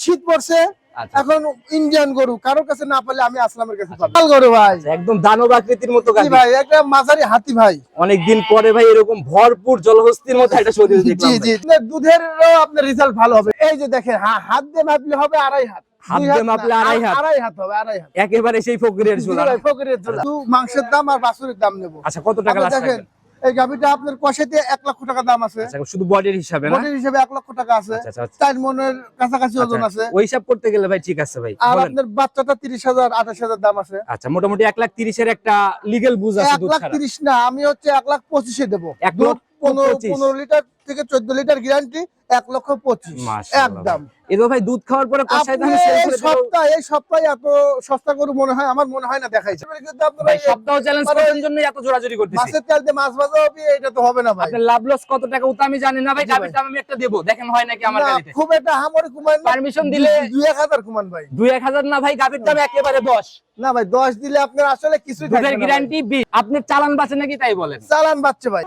শীত পড়ছে আচ্ছা। এখন ইন্ডিয়ান গরু কারোর কাছে না পেলে আমি আসলামের কাছে পাবো। লাল গরু ভাই। আচ্ছা, একদম দানব আকৃতির মতো জি ভাই একটা মাঝারি হাতি ভাই। অনেকদিন পরে ভাই এরকম ভরপুর জলহস্তির মতো একটা শরীর দেখলাম জি আপনার দুধের আপনার রেজাল্ট ভালো হবে। এই যে দেখেন হাত দিয়ে মাপলে হবে আড়াই হাত। হাত দিয়ে মাপলে আড়াই হাত? আড়াই হাত হবে আড়াই হাত। একেবারে সেই ফকিরের জি ঝোলা। ফকিরের ঝোলা। মাংসের দাম আর বাছুরের দাম নেব। আচ্ছা কত টাকা দেখেন এই গাভিটা আপনার কষাইতে এক লক্ষ টাকা দাম আছে। আচ্ছা শুধু বডির হিসাবে বডির হিসাবে এক লক্ষ টাকা আছে। আচ্ছা, আচ্ছা, আচ্ছা। চার মনের কাছাকাছি ওজন আছে। ওই হিসাব করতে গেলে ভাই ঠিক আছে ভাই আর আপনার বাচ্চাটা তিরিশ হাজার আঠাশ হাজার দাম আছে। আচ্ছা মোটামুটি এক লাখ তিরিশের একটা লিগেল বুঝ আছে এক লাখ তিরিশ না আমি হচ্ছে এক লাখ পঁচিশে দেবো। এক লক্ষ পনেরো পনেরো লিটার থেকে চোদ্দ লিটার গ্যারান্টি এক লক্ষ পঁচিশ। একদম। ভাই। এবার ভাই দুধ খাওয়ার পরে আপনি সপ্তাহে এই সপ্তাহে এত সস্তা গরু মনে হয়? আমার মনে হয় না দেখাইছে কিন্তু আপনারা ভাই এই সপ্তাহ চ্যালেঞ্জ করার জন্য এত জোরাজোরি করতেছি। মাছের তেল দিয়ে মাছ ভাজা হবে এটা তো হবে না ভাই। আপনার লাভ লস কত টাকা ওটা আমি জানি না ভাই জি গাবির ভাই। দাম আমি একটা দেবো। দেখেন হয় নাকি আমার গাড়িতে খুব একটা হামরে কুমান পারমিশন দিলে কুমান ভাই। না ভাই গাবির দাম একেবারে দশ। না ভাই দশ দিলে আপনার আসলে কিছুই না গ্যারান্টি বিশ। আপনার চালান বাঁচে নাকি তাই বলেন? চালান বাচ্চা ভাই।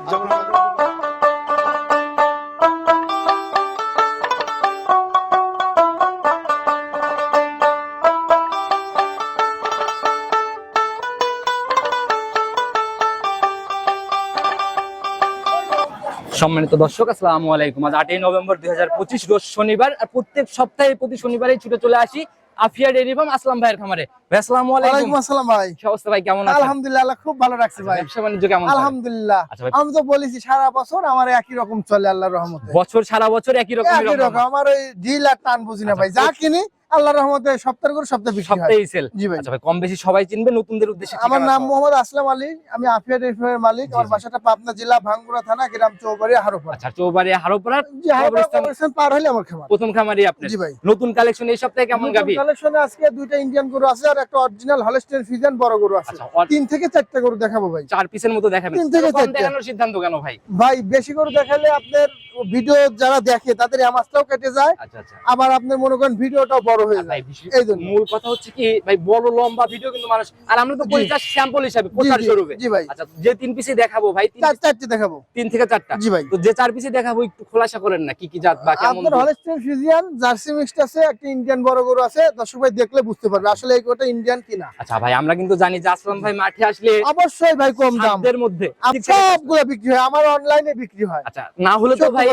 সম্মানিত দর্শক, আসসালামু আলাইকুম। আজ আটই নভেম্বর দুই হাজার পঁচিশ রোজ শনিবার, আর প্রত্যেক সপ্তাহে প্রতি শনিবারেই ছুটে চলে আসি আফিয়া ফার্ম আসলাম ভাইয়ের খামারে। আসসালামু আলাইকুম। আসসালাম ভাই। অবস্থা ভাই? কেমন আছেন? আলহামদুলিল্লাহ খুব ভালো রাখছে ভাই। ব্যবসা বাণিজ্য কেমন আলহামদুলিল্লাহ। আমি তো বলেছি সারা বছর আমার একই রকম চলে আল্লাহর রহমতে। বছর সারা বছর একই রকম একই রকম। আমার ওই ঢিল আর টান বুঝি না ভাই। যা কিনি আল্লাহর রহমতে সপ্তাহে করে সপ্তাহে বিক্রি সপ্তাহে সেল জি ভাই। আচ্ছা ভাই কম বেশি সবাই চিনবে নতুনদের উদ্দেশ্যে আমার নাম মোহাম্মদ আসলাম আলী আমি আফিয়া রেফারের মালিক। আমার বাসাটা পাবনা জেলা ভাঙ্গুড়া থানা গ্রাম চৌবাড়ি হারোপাড়া। আচ্ছা চৌবাড়ি জি হারোপাড়া পার হলে আমার খামার। প্রথম খামারি আপনি জি ভাই। নতুন কালেকশন এই সপ্তাহে কেমন গাবি? কালেকশনে আজকে দুইটা ইন্ডিয়ান গরু আছে আর একটা অরিজিনাল হলস্টেন ফিজিয়ান বড় গরু আছে। আচ্ছা তিন থেকে চারটা গরু দেখাবো ভাই। চার পিসের মতো দেখাবেন তিন থেকে কম দেখানোর সিদ্ধান্ত কেন ভাই? ভাই বেশি গরু দেখালে আপনার ভিডিও যারা দেখে তাদের আমাজটাও কেটে যায়। আচ্ছা আচ্ছা। আবার আপনার মনে করেন ভিডিওটাও বড় হয়ে যায়। এই জন্য। মূল কথা হচ্ছে কি ভাই বড় লম্বা ভিডিও কিন্তু মানুষ আর আমরা তো জি। পরিচার স্যাম্পল হিসাবে প্রচার স্বরূপে জি। ভাই। আচ্ছা যে তিন পিসে দেখাবো ভাই চার চারটে দেখাবো। তিন থেকে চারটা। জি ভাই। তো যে চার পিসে দেখাবো একটু খোলাসা করেন না কি কি জাত বা কেমন আপনার? হলস্টেন জার্সি মিক্সড আছে একটা ইন্ডিয়ান বড় গরু আছে দর্শক ভাই দেখলে বুঝতে পারবে। আসলে এই গরুটা ইন্ডিয়ান কিনা? আচ্ছা ভাই আমরা কিন্তু জানি যে আসলাম ভাই মাঠে আসলে অবশ্যই ভাই কম দাম। সাধ্যের মধ্যে? সবগুলো বিক্রি হয় আমার অনলাইনে বিক্রি হয়। আচ্ছা না হলে তো ভাই।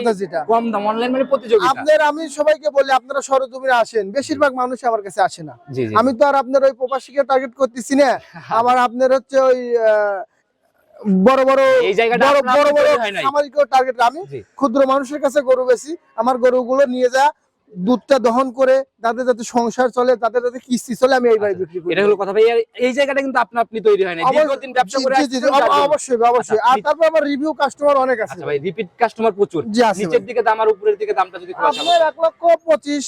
কম দাম অনলাইন মানে প্রতিযোগিতা। আপনার আমি সবাইকে বলি আপনারা সরজমিনে আসেন বেশিরভাগ মানুষ আমার কাছে আসে না। আমি তো আর আপনার ওই প্রবাসীকে টার্গেট করতেছি না। আমার আপনার হচ্ছে ওই বড় বড় এই জায়গাটা বড় বড় হয় টার্গেট আমি ক্ষুদ্র মানুষের কাছে গরু বেশি আমার গরুগুলো নিয়ে যা দুধটা দহন করে তাদের যাতে সংসার চলে তাদের যাতে কিস্তি চলে আমি এইভাবে বিক্রি করি। এটা হলো কথা ভাই। এই জায়গাটা কিন্তু আপনা আপনি তৈরি হয় না দীর্ঘদিন ব্যবসা করে। অবশ্যই অবশ্যই। আর আচ্ছা, তারপর আমার রিভিউ কাস্টমার অনেক আছে। আচ্ছা ভাই রিপিট কাস্টমার প্রচুর। নিচের দিকে দাম আর উপরের দিকে দামটা যদি। আপনার এক লক্ষ পঁচিশ।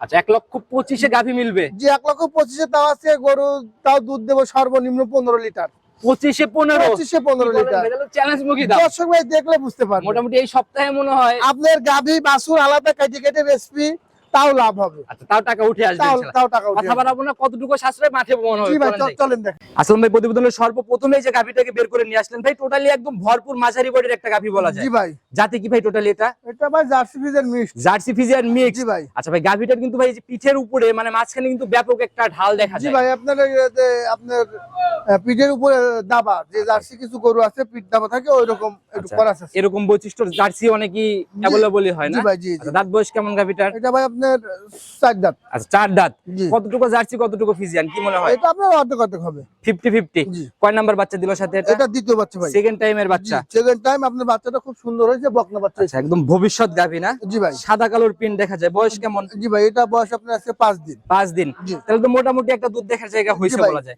আচ্ছা এক লক্ষ পঁচিশে গাভি মিলবে? যে এক লক্ষ পঁচিশে তাও আছে গরু তাও দুধ দেবো সর্বনিম্ন পনেরো লিটার। পঁচিশে পনেরো। পঁচিশে পনেরো লিটার। চ্যালেঞ্জ মুখী দর্শক ভাই দেখলে বুঝতে পারবেন। মোটামুটি এই সপ্তাহে মনে হয় আপনার গাভী বাসুর আলাদা কেটে কেটে রেসিপি তাও লাভ হবে। আচ্ছা তাও টাকা উঠে আসবে তাও টাকা উঠে কথা। বাড়াবো না কতটুকু সাশ্রয় মাঠে মনে হবে ভাই চলেন চল- চলেন দেখ। আসলাম ভাই প্রতিবেদনের সর্বপ্রথমে যে গাভিটাকে বের করে নিয়ে আসলেন ভাই টোটালি একদম ভরপুর মাঝারি বডির একটা গাভি বলা যায়। জি ভাই। যাতে কি ভাই টোটালি এটা? এটা ভাই জার্সি ফিজের মিক্স জার্সি ফিজিয়ান মিক্স জি ভাই। আচ্ছা ভাই গাভিটার কিন্তু ভাই এই যে পিঠের উপরে মানে মাঝখানে কিন্তু ব্যাপক একটা ঢাল দেখা যায়। জি ভাই আপনার আপনার পিঠের উপরে দাবা যে জার্সি কিছু গরু আছে পিঠ দাবা থাকে ওই রকম একটু আচ্ছা, করা আছে। এরকম বৈশিষ্ট্য জার্সি অনেকই অ্যাভেলেবলই হয় না? জি ভাই জি জি। আচ্ছা, দাঁত বয়স কেমন গাভিটার? এটা ভাই আপনার চার দাঁত। আচ্ছা চার দাঁত। কতটুকু জার্সি কতটুকু ফিজিয়ান কি মনে হয়? এটা আপনার অর্ধেক অর্ধেক হবে। Fifty fifty. জি। কয় নাম্বার বাচ্চা দিল সাথে এটা? এটা দ্বিতীয় বাচ্চা ভাই। সেকেন্ড টাইমের বাচ্চা। সেকেন্ড টাইম আপনার বাচ্চাটা খুব সুন্দর হয়েছে বকনা বাচ্চা। আচ্ছা একদম ভবিষ্যৎ গাভি না? জি ভাই। সাদা কালোর পিন দেখা যায় বয়স কেমন? জি ভাই এটা বয়স আপনার আজকে পাঁচ দিন। পাঁচ দিন। জি। তাহলে তো মোটামুটি একটা দুধ দেখার জায়গা হয়েছে বলা যায়।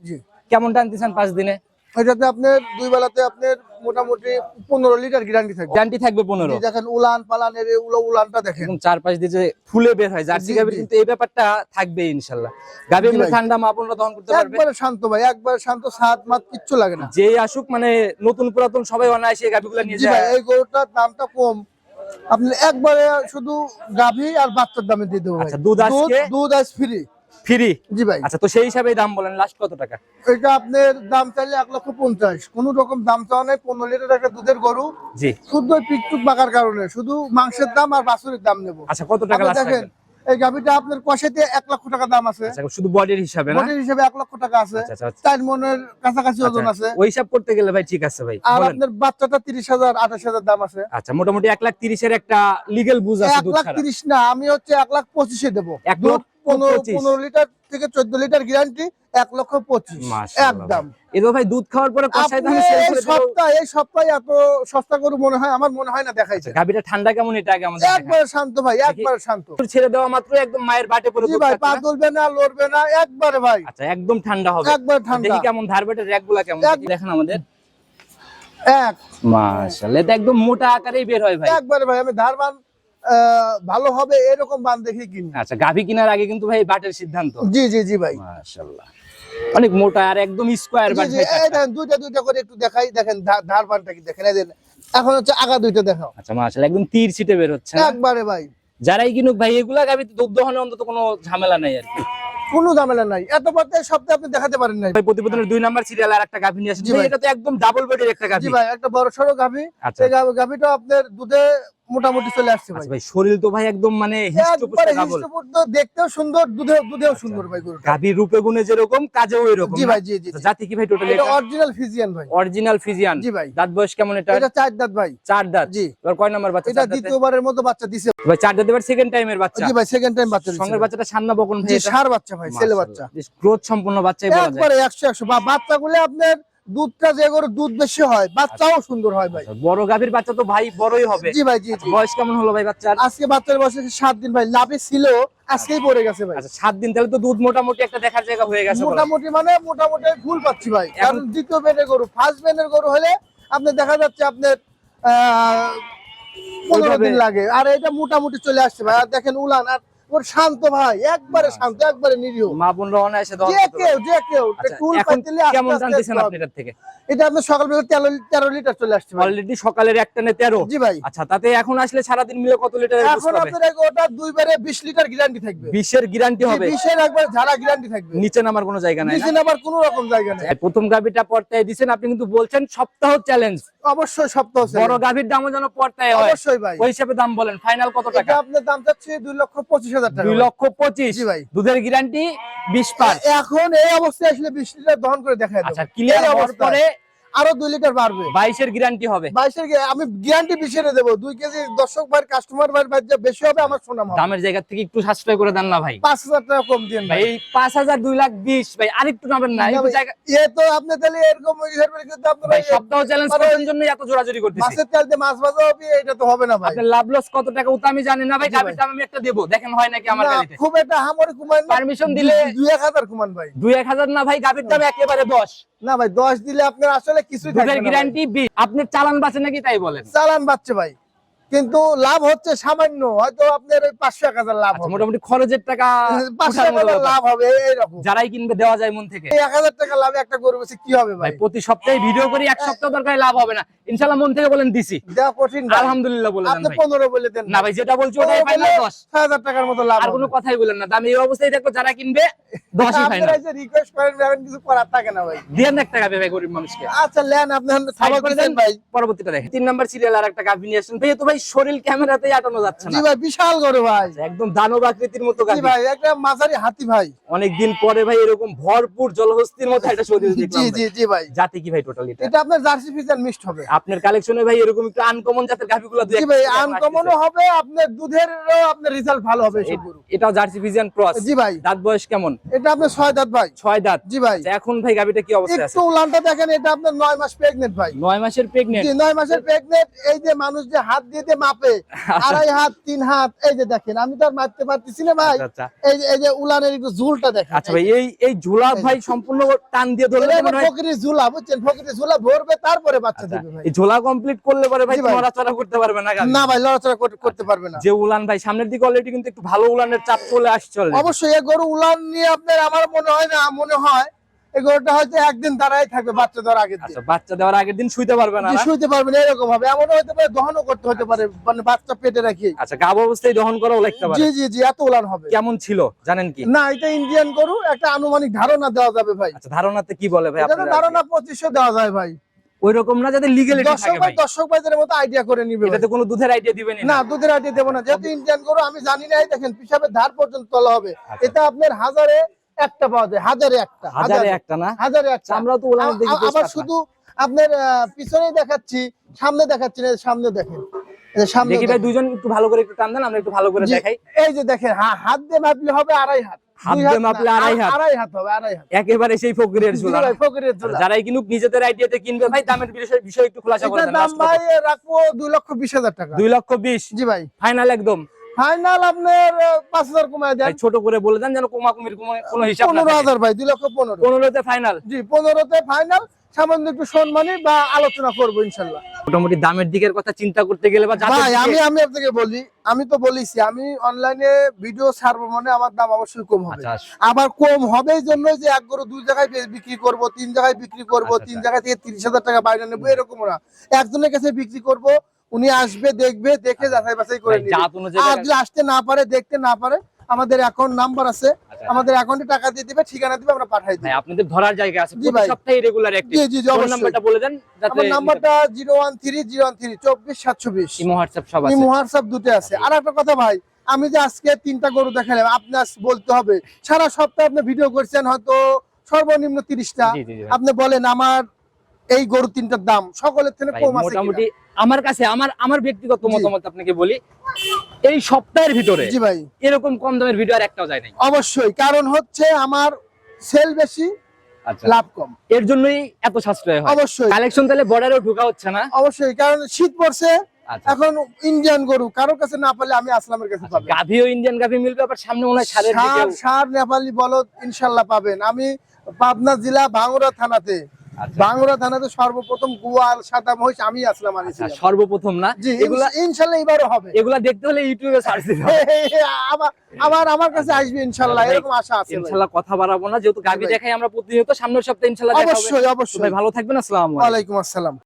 কেমন টানতেছেন পাঁচ দিনে? এটাতে আপনার দুই বেলাতে আপনার মোটামুটি পনেরো লিটার গ্যারান্টি থাকবে। গ্যারান্টি থাকবে পনেরো। দেখেন উলান পালানের এই উলো উলানটা দেখেন। একদম চার পাঁচ দিয়ে যে ফুলে বের হয় জার্সি গাভীর কিন্তু এই ব্যাপারটা থাকবে ইনশাল্লাহ। গাভী জি এমনি ভাই। ঠান্ডা মা বোনরা দহন করতে পারবে। একবারে শান্ত ভাই একবারে শান্ত সাত মাত কিচ্ছু লাগে না। যেই আসুক মানে নতুন পুরাতন সবাই অনায়াসে এই গাভীগুলো নিয়ে যায়। এই গরুটার দামটা কম। আপনি একবারে শুধু গাভী আর বাচ্চার দামে দিয়ে দেবো আচ্ছা, দুধ আজকে? দুধ আজ ফ্রি ফ্রি জি ভাই। আচ্ছা তো সেই হিসাবে দাম বলেন লাস্ট কত টাকা? এটা আপনার দাম চাইলে এক লক্ষ পঞ্চাশ। কোন রকম দাম চাওয়া নাই পনেরো লিটার একটা দুধের গরু। জি। শুদ্ধ পিকটুক বাঁকার কারণে শুধু মাংসের দাম আর বাছুরের দাম নেব। আচ্ছা কত টাকা দেখেন এই গাভিটা আপনার কষাইতে এক লক্ষ টাকা দাম আছে। আচ্ছা শুধু বডির হিসাবে বডির হিসেবে এক লক্ষ টাকা আছে। আচ্ছা আচ্ছা, চার মনের কাছাকাছি ওজন আছে। ওই হিসাব করতে গেলে ভাই ঠিক আছে ভাই আর আপনার বাচ্চাটা তিরিশ হাজার আঠাশ হাজার দাম আছে। আচ্ছা মোটামুটি এক লাখ তিরিশের একটা লিগেল বুঝ আছে এক লাখ তিরিশ না আমি হচ্ছে এক লাখ পঁচিশে দেবো। এক লক্ষ পনেরো লিটার থেকে চোদ্দ লিটার গ্যারান্টি এক লক্ষ পঁচিশ। একদম। ভাই দুধ খাওয়ার পরে সপ্তাহে এই সপ্তাহে এত সস্তা করে মনে হয় আমার মনে হয় না দেখাইছে। গাভীটা ঠান্ডা কেমন এটা আগে আমাদের একবার শান্ত ভাই একবার শান্ত। ছেড়ে দেওয়া মাত্র একদম মায়ের বাটে পরে জি দুধ ভাই পা খাচ্ছে না? লড়বে না একবারে ভাই। আচ্ছা একদম ঠান্ডা হবে। একবার ঠান্ডা। দেখি কেমন দেখেন আমাদের। এক। মাশাআল্লাহ এটা একদম মোটা আকারেই বের হয় ভাই। একবারে ভাই আমি ধারবান ভালো হবে এরকম বান দেখে কিনি। আচ্ছা গাভী কেনার আগে কিন্তু ভাই বাটের সিদ্ধান্ত। জি জি জি ভাই। মাশাআল্লাহ। অনেক মোটা আর একদম স্কোয়ার বাট দেখেন দুইটা দুইটা করে একটু দেখাই। দেখেন ধা- ধারবানটা কি দেখেন? এই এখন হচ্ছে আগা দুইটা দেখাও। আচ্ছা মাশাআল্লাহ একদম তীর ছিটে বের হচ্ছে একবারে ভাই। যারাই কিনুক ভাই এগুলা গাভী দুধ দহনে অন্তত কোনো ঝামেলা নাই আর কি। কোনো ঝামেলা নাই। এত পথে সপ্তাহে আপনি দেখাতে পারেন নাই। ভাই প্রতিবেদনের দুই নাম্বার সিরিয়াল আর একটা গাভী নিয়ে আসেন। এটা তো একদম ডাবল বডির একটা জি ভাই একটা বড় সড়ো গাভি। আচ্ছা। এই গাভিটা আপনার দুধে মোটামুটি চলে আসছে ভাই। আচ্ছা ভাই শরীর তো ভাই একদম মানে দেখতেও সুন্দর দুধেও দুধেও সুন্দর ভাই গরুটা। গাভীর রূপে গুণে যেরকম কাজেও এরকম জি ভাই জি জি আচ্ছা, জাতি কি ভাই টোটালি এটা অরিজিনাল ফিজিয়ান ভাই। অরিজিনাল ফিজিয়ান জি ভাই। দাঁত বয়স কেমন এটা এটা চার দাঁত ভাই। চার দাঁত? জি। এবার কয় নাম্বার বাচ্চা এটা দ্বিতীয়বারের মতো বাচ্চা দিছে। ভাই চার দাঁত এবার সেকেন্ড টাইমের বাচ্চা। জি ভাই সেকেন্ড টাইম বাচ্চা সঙ্গের বাচ্চাটা সান্না বকন ভাই জি সার বাচ্চা ভাই ছেলে বাচ্চা। গ্রোথ সম্পূর্ণ বাচ্চাই বলা যায়। একবারে একশো একশো। বা বাচ্চাগুলো আপনার দুধটা যে গরু দুধ বেশি হয় বাচ্চাও সুন্দর হয় ভাই। আচ্ছা, বড় গাভীর বাচ্চা তো ভাই বড়ই হবে। জি ভাই জি বয়স কেমন হলো ভাই বাচ্চার? আজকে বাচ্চার বয়স সাত দিন ভাই লাভে ছিল আজকেই পড়ে গেছে ভাই। আচ্ছা সাত দিন তাহলে তো দুধ মোটামুটি একটা দেখার জায়গা হয়ে গেছে মোটামুটি মানে মোটামুটি ফুল পাচ্ছি ভাই কারণ দ্বিতীয় বেনের গরু ফার্স্ট বেনের গরু হলে আপনি দেখা যাচ্ছে আপনার আহ, পনেরো দিন লাগে আর এটা মোটামুটি চলে আসছে ভাই। আর দেখেন উলান আর শান্ত ভাই একবারে শান্ত একবারে নিরীহ। মা যে কেউ যে কেউ টুল এখন কেমন জানতেছেন আপনি এটার থেকে? এটা আপনার সকালবেলা তেরো তেরো লিটার চলে আসছে অলরেডি সকালের একটানে তেরো? জি ভাই। আচ্ছা তাতে এখন আসলে সারাদিন মিলে কত লিটার এখন আপনার ওটা দুইবারে বিশ লিটার গ্যারান্টি থাকবে। বিশের গ্যারান্টি হবে? বিশের একবার ঝাড়া গ্যারান্টি থাকবে। নিচে নামার কোনো জায়গা নাই? নিচে আবার কোনো রকম জায়গা নেই। প্রথম গাভীটা পর্তায় দিছেন আপনি কিন্তু বলছেন সপ্তাহ চ্যালেঞ্জ অবশ্যই সপ্তাহ বড় গাভীর দামও যেন পর্তায় হয়। অবশ্যই ভাই। ওই হিসাবে দাম বলেন ফাইনাল কত টাকা? এটা আপনার দাম চাচ্ছে দুই লক্ষ পঁচিশ হাজার। টাকা দুই লক্ষ পঁচিশ। ভাই। দুধের গ্যারান্টি বিশ পার। এখন এই অবস্থায় আসলে বিশ লিটার দহন করে দেখা আচ্ছা যাবে ক্লিয়ার অবস্থা আরও দুই লিটার বাড়বে। বাইশের গ্যারান্টি হবে। বাইশের আমি গ্যারান্টি বিশেরে দেবো। দুই কেজি দর্শক ভাই কাস্টমার ভাই যে বেশি হবে আমার শোনাম দামের জায়গা থেকে একটু সাশ্রয় করে দেন না ভাই। পাঁচ হাজার টাকা কম দিন ভাই। এই পাঁচ হাজার দুই লাখ বিশ ভাই আরেকটু নামেন না। একটু এ তো আপনি তাহলে এরকম সপ্তাহ চ্যালেঞ্জ করার জন্য এত জোরাজোরি করতেছি। মাছের তেল দিয়ে মাছ ভাজা হবে এটা তো হবে না ভাই। আপনার লাভ লস কত টাকা ওটা আমি জানি না ভাই দাম আমি একটা দেবো। দেখেন হয় নাকি আমার গাড়িতে? খুব একটা হামরে কুমান না। Permission দিলে- দুই এক হাজার কুমান ভাই। দুই এক হাজার না ভাই গাভীর দাম একেবারে দশ না ভাই দশ দিলে আপনার আসলে কিছু। গ্যারান্টি আপনি চালান বাঁচে নাকি তাই বলেন? চালান বাচ্চা ভাই। কিন্তু লাভ হচ্ছে সামান্য হয়তো আপনার ওই পাঁচশো এক হাজার লাভ আচ্ছা, মোটামুটি খরচের টাকা পাঁচশো এক হাজার লাভ হবে এইরকম যারাই কিনবে দেওয়া যায় মন থেকে। এক হাজার টাকা লাভে একটা গরু বেশি কি হবে ভাই প্রতি সপ্তাহে ভিডিও করি এক সপ্তাহ দরকার লাভ হবে না। ইনশাল্লাহ মন থেকে বলেন দিছি। দেওয়া কঠিন আলহামদুলিল্লাহ বলে আপনি পনেরো বলে দেন না ভাই। যেটা বলছি ওটাই ফাইনাল দশ। ছয় হাজার টাকার মতো লাভ আর কোনো কথাই বলেন না। দাম এই অবস্থায় দেখো যারা কিনবে দশই আপনারা ফাইনাল রিকোয়েস্ট করেন এখন কিছু করার থাকে না ভাই। এক টাকা ভাই গরিব মানুষকে। আচ্ছা লেন আপনি সাইড করে দেন ভাই। পরবর্তীটা দেখেন। তিন নাম্বার সিরিয়াল আর একটা গাভী নিয়ে আসছেন ভাই তো ভাই শরীর ক্যামেরাতেই আটানো যাচ্ছে জি না ভাই বিশাল গরু ভাই। একদম দানব আকৃতির মতো জি ভাই একটা মাঝারি হাতি ভাই। অনেকদিন পরে ভাই এরকম ভরপুর জলহস্তির মতো একটা শরীর দেখলাম জি ভাই। জি ভাই। জাতি কি ভাই টোটাল এটা? এটা আপনার জার্সি ফিজার মিক্সড হবে। আপনার কালেকশনে ভাই এরকম একটু আনকমন জাতের গাভীগুলো দুই জি ভাই আনকমনও হবে আপনার দুধের আপনার রেজাল্ট ভালো হবে গরু। এটাও জার্সি ফিজিয়ান ক্রস জি ভাই। দাঁত বয়স কেমন? এটা আপনার ছয় দাঁত ভাই। ছয় দাঁত। জি ভাই। আচ্ছা, এখন ভাই গাভীটা কি অবস্থায় আছে? একটু উলানটা দেখেন এটা আপনার নয় মাস প্রেগনেন্ট ভাই। নয় মাসের প্রেগনেন্ট জি নয় মাসের প্রেগনেন্ট এই যে মানুষ যে হাত দিয়ে দিয়ে মাপে। আড়াই হাত তিন হাত এই যে দেখেন আমি তো আর মাপতে পারতেছি না ভাই। আচ্ছা এই যে এই যে উলানের একটু ঝুলটা দেখেন। আচ্ছা ভাই এই এই ঝুলা ভাই সম্পূর্ণ টান দিয়ে ধরলে মনে ঝুলা বুঝছেন? ফকিরি ঝুলা ভরবে তারপরে বাচ্চা আচ্ছা, দেবে ভাই। এই ঝোলা কমপ্লিট করলে পরে ভাই নড়াচড়া করতে পারবে না না ভাই লড়াচড়া করতে- করতে পারবে না। যে উলান ভাই সামনের দিকে অলরেডি কিন্তু একটু ভালো উলানের চাপ চলে আসছে অবশ্যই এই গরু উলান নিয়ে আপনার আমার মনে হয় না মনে হয় এই হয়তো একদিন দাঁড়াই থাকবে বাচ্চা দেওয়ার আগের দিন। আচ্ছা বাচ্চা দেওয়ার আগের দিন শুইতে পারবে না জি, না? এরকম হবে। এমনও হতে পারে দহনও করতে হতে পারে মানে বাচ্চা পেটে রাখি। আচ্ছা গাব অবস্থায় দহন করাও লাগতে পারে। জি জি জি এত উলান হবে। কেমন ছিল জানেন কি? না এটা ইন্ডিয়ান গরু একটা আনুমানিক ধারণা দেওয়া যাবে ভাই। আচ্ছা ধারণাতে কি বলে ভাই ধারণা পঁচিশশো দেওয়া যায় ভাই। ওই রকম না যাতে লিগেলিটি দর্শক থাকে ভাই? দর্শক ভাইদের মতো আইডিয়া করে নিবে। এটাতে কোনো দুধের আইডিয়া দিবেন না? দুধের আইডিয়া দেবো না। যেহেতু ইন্ডিয়ান গরু আমি জানি না দেখেন পিসাবের ধার পর্যন্ত তোলা হবে। আচ্ছা। এটা আপনার হাজারে একটা পাওয়া যায় হাজারে একটা হাজারে একটা না? হাজারে একটা। আমরা তো আবার শুধু আপনার আহ, পিছনেই দেখাচ্ছি সামনে দেখাচ্ছি না সামনে দেখেন। সামনে দেখি ভাই। দুজন একটু ভালো করে একটু টান দেন আমরা একটু ভালো করে দেখাই। এই যে দেখেন হাত দিয়ে মাপলে হবে আড়াই হাত। হাত দিয়ে মাপলে আড়াই হাত? আড়াই হাত হবে আড়াই হাত। একেবারে সেই ফকিরের ঝোলা। ফকিরের ঝোলা। যারাই কিনুক নিজেদের আইডিয়াতে কিনবে ভাই দামের বিষয় বিষয় একটু খোলাসা করে দেন দাম ভাই রাখব দুই লক্ষ বিশ হাজার টাকা। লক্ষ জি ভাই। ফাইনাল একদম। ফাইনাল আপনার পাঁচ হাজার কমায় দেন। ছোট করে বলে দেন যেন কমাকুমির কোনো- কোনো হিসাব পনেরো হাজার ভাই দুই লক্ষ পনেরো। পনেরোতে ফাইনাল জি পনেরোতে ফাইনাল সামান্য একটু সম্মানী বা আলোচনা করব ইনশাল্লাহ। মোটামুটি দামের দিকের কথা চিন্তা করতে গেলে বা ভাই আমি আমি আপনাকে বলি আমি তো বলেছি আমি অনলাইনে ভিডিও ছাড়বো মানে আমার দাম অবশ্যই কম হবে। আচ্ছা আবার কম হবে এই জন্য যে এক গরু দুই জায়গায় বিক্রি করব তিন জায়গায় বিক্রি করব আচ্ছা, তিন আচ্ছা। জায়গা থেকে তিরিশ হাজার টাকা বাইরে নেব এরকম না। একজনের কাছে বিক্রি করব উনি আসবে দেখবে দেখে যাচাই বাছাই করে অনুযায়ী আর যদি আসতে না পারে দেখতে না পারে আমাদের অ্যাকাউন্ট নাম্বার আছে। আচ্ছা। আমাদের অ্যাকাউন্টে টাকা দিয়ে দিবে ঠিকানা দিবে আমরা পাঠাই দিই আপনাদের ধরার জায়গা আছে। প্রতি সপ্তাহে রেগুলার অ্যাক্টিভ জি জি ফোন নাম্বারটা বলে দেন যাতে আমার নাম্বারটা zero one three zero one three চব্বিশ সাতশো বিশ ইমো হোয়াটসঅ্যাপ সব আছে। ইমো হোয়াটসঅ্যাপ দুটো আছে। আর একটা কথা ভাই আমি যে আজকে তিনটা গরু দেখালাম আপনার বলতে হবে। সারা সপ্তাহে আপনি ভিডিও করছেন হয়তো সর্বনিম্ন তিরিশটা। জি জি জি ভাই। আপনি বলেন আমার এই গরু তিনটার দাম সকলের থেকে কম আছে মোটামুটি আমার কাছে আমার আমার ব্যক্তিগত মতামত আপনাকে বলি এই সপ্তাহের ভিতরে জি ভাই। এরকম কম দামের ভিডিও আর একটাও যায় নাই। অবশ্যই কারণ হচ্ছে আমার সেল বেশি আচ্ছা। লাভ কম। এর জন্যই এত সাশ্রয় হয়। অবশ্যই। কালেকশন তাহলে বর্ডারেও ঢোকা হচ্ছে না। অবশ্যই কারণ শীত পড়ছে আচ্ছা। এখন ইন্ডিয়ান গরু কারোর কাছে না আমি আসলামের কাছে গাভিও ইন্ডিয়ান গাভি মিলবে আবার সামনে মনে হয় সার সার নেপালি বলদ ইনশাল্লাহ পাবেন। আমি পাবনা জেলা ভাঙড়া থানাতে। আচ্ছা। ভাঙড়া থানাতে সর্বপ্রথম গোয়াল সাদা মহিষ আমি আসলাম আচ্ছা, আনিছিলাম সর্বপ্রথম না? এগুলা ইনশাল্লাহ এবারও হবে। এগুলা দেখতে হলে ইউটিউবে সার্চ দিতে হবে। আবার আমার কাছে আসবে ইনশাল্লাহ এরকম আশা আছে ইনশাল্লাহ ইনশাআল্লাহ কথা বাড়াবো না যেহেতু গাবি দেখাই আমরা প্রতিনিয়ত সামনের সপ্তাহে ইনশাল্লাহ দেখা হবে। অবশ্যই অবশ্যই। ভালো থাকবেন আসসালামু আলাইকুম। ওয়ালাইকুম আসসালাম।